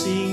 สิ่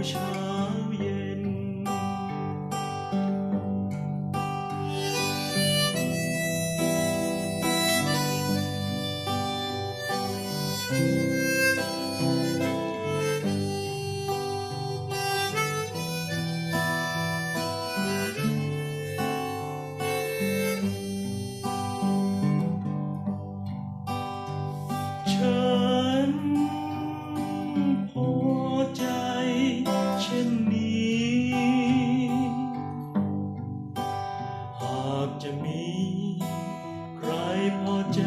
อยู่ จะมี ใครพอใจ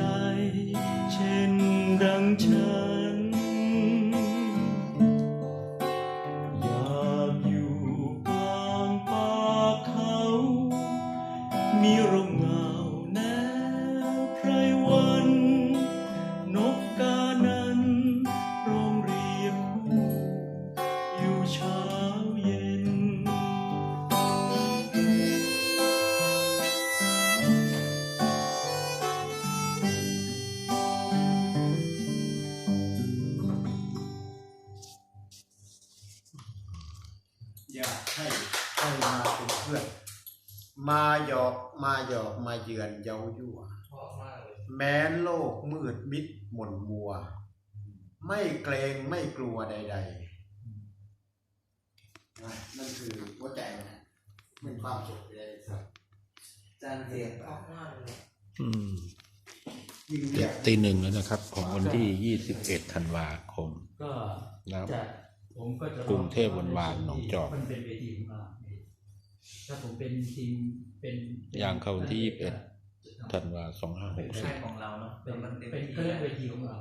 อยากให้ให้มาเป็นเพื่อน มาหยอกมาหยอกมาเยือนเย้ายั่วชอบมากเลยแม้โลกมืดมิดหม่นมัว ไม่เกรงไม่กลัวใดๆนะนั่นคือหัวใจมันนะมันความสุขเลยครับจานเสียงชอบมากเลยอืมยิ่งเรียกตีหนึ่งแล้วนะครับ ของวันที่ 21 ธันวาคมก็นะครับจะผม ก็จะกรุงเทพวันวานหนองจอกมันเป็นเวทีของเราถ้าผมเป็นทีมเป็นอย่างเข้าวันที่21ธันวาใช่ของเราเนาะเป็นมันเป็นเป็นที่เขาเรียกเวทีของเรา